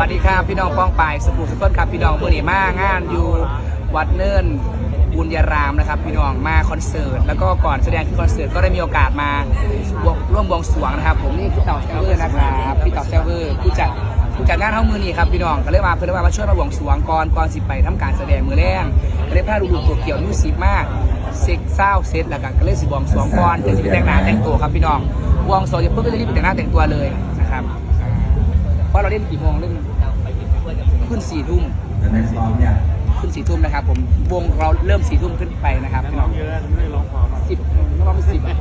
วัสดีครับพี่น้องป้องปายสปูสกลครับพี่น้องเมื่อนี้มางานอยู่วัดเนินบุญยารามนะครับ พี่น้องมาคอนเสิร์ตแล้วก็ก่อนแสดงที่คอนเสิร์ตก็ได้มีโอกาสมาร่วมบวงสรวงนะครับ ผมนี่พี่ต่าแซเวอร์นะครับพี่ต่าแซเวอร์ผู้จัดผู้จัดงานเท่ามือนี้ครับพี่น้องก็เลยมาเพื่อนว่ามาช่วยมาบวงสรวงก่อนก่อนสิไปทำการแสดงมือแรงก็เลยพาดูดูตัวเกี่ยวมิวสิกมากเซ็กเศร้าเซตแล้วกันก็เลยสิบวงสรวงก่อนจะแต่งหน้าแต่งตัวครับพี่น้องบวงสรวงจะเพิ่งก็จะรีบไปแต่งหน้าแต่งตัวเลยนะครับ เพราะเราเล่นกี่โมงเล่นขึ้นสี่ทุ่มจะได้ซ้อมเนี่ยขึ้นสี่ทุ่มนะครับ ผมวงเราเริ่มสี่ทุ่มขึ้นไปนะครับพี่น้องเยอะไม่ได้ร้องพอมากสิบนักร้องเป็นสิบอะ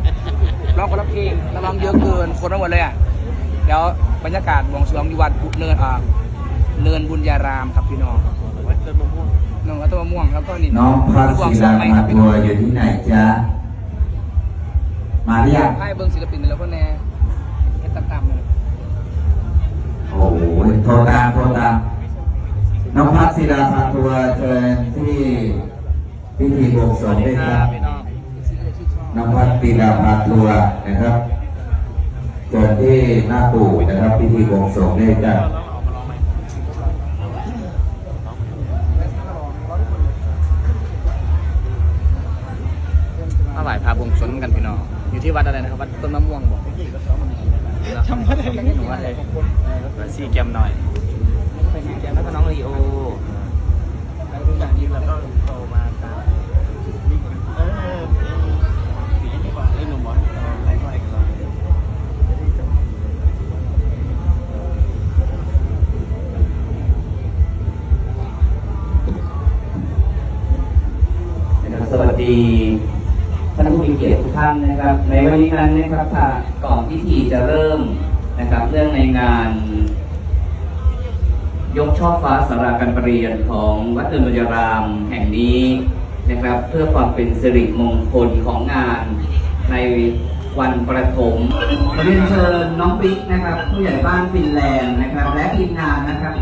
ร้องคนละเพลงนักร้องเยอะเกินคนทั้งหมดเลยอะเดี๋ยวบรรยากาศวงสรวงอยู่วัดเนินอ่าเนินบุญญารามครับพี่น้องวัดต้นมะม่วงน้องก็ต้นมะม่วงครับก็นี่น้องพัชวงศิสรวลางใหม่คมารับพี่ทัน้วองร์อยู่ที่ไหนจ๊ะมาหรือยังให้เบิ้งศิลปินแล้วก็แน่ ทรตามโทรตามน้องพัชศิลาพาทัวร์เชิญที่พิธีบวงสรวงด้วยครับน้องพัชศิลาพาทัวร์นะครับเชิญที่หน้าปู่นะครับพิธีบวงสรวงด้วยจ้ะมาไหว้พระบวงสรวงกันพี่น้องอยู่ที่วัดอะไรนะครับวัดต้นมะม่วงบอก จำไม่ได้หนูว่าอะไรซีแกมหน่อยไปงานแกแล้วก็น้องลีโอแล้วก็อย่างนี้แล้แล้ววก็ก็โตมาตามเออสีนี่ก่อนไอ้หนุ่มวะไล่ไล่กันเรานะครับสวัสดีท่านผู้มีเกียรติทุกท่านนะครับ ในวันนี้นั้นนะครับค่ะก่อน พิธีจะเริ่มนะครับเรื่องในงานยกช่อฟ้าสาราการประเรียนของวัดเดินบุญรามแห่งนี้นะครับ เพื่อความเป็นสิริมงคลของงานในวันประถมเรียนเชิญน้องปิ๊กนะครับ ผู้ใหญ่บ้านฟินแลนด์นะครับ และทีมงานนะครับ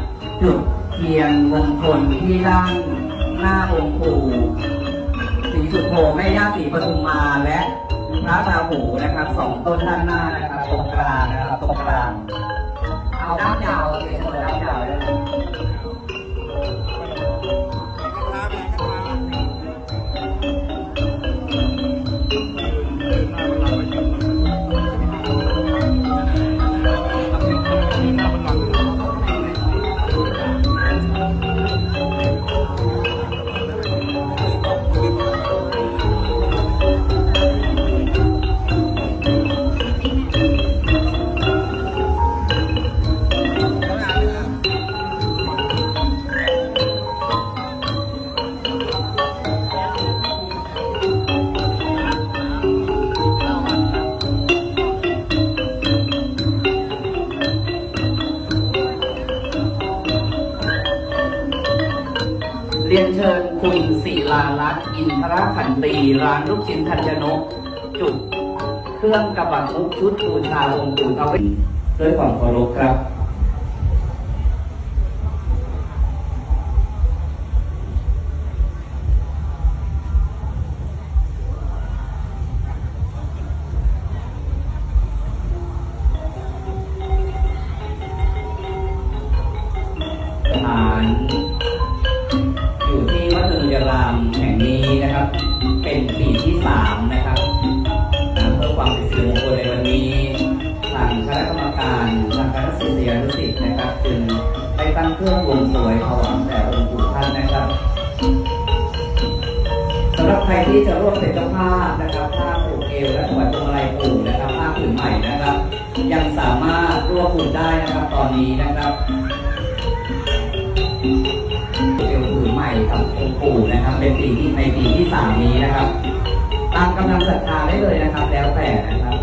จุดเทียนมงคลที่ด้านหน้าองค์ปู่สีสุโธแม่ย่าสีปทุมมาและ พระราหูนะครับสองต้นด้านหน้านะครับตรงกลางนะครับตรงกลางเอาด้านยาวเลยเสมอด้านยาวเลย รียนเชิญคุณศิลารัตน์อินทรขันตีร้านลูกชิ้นธัญนก จุด เครื่องกระบะมุกชุดบูชาองค์ปู่ทาเวศด้วยความเคารพครับารามแห่งนี้นะครับ เป็นปีที่สามนะครับเพื่อความเป็นสิริมงคลในวันนี้ทางคณะกรรมการทางคณะศิษยานุศิษย์นะครับจึงได้ตั้งเครื่องวงสวงถวายแด่องค์ปู่ท่านนะครับสำหรับใครที่จะร่วมเป็นเจ้าภาพนะครับผ้าผูกเอวและถวายพวงมาลัยปู่นะครับผ้าผืนใหม่นะครับ ยังสามารถร่วมบุญได้นะครับตอนนี้นะครับ กับองค์ปู่นะครับ เป็นปีที่ในปีที่สามนี้นะครับ ตามกำลังศรัทธาได้เลยนะครับ แล้วแต่นะครับ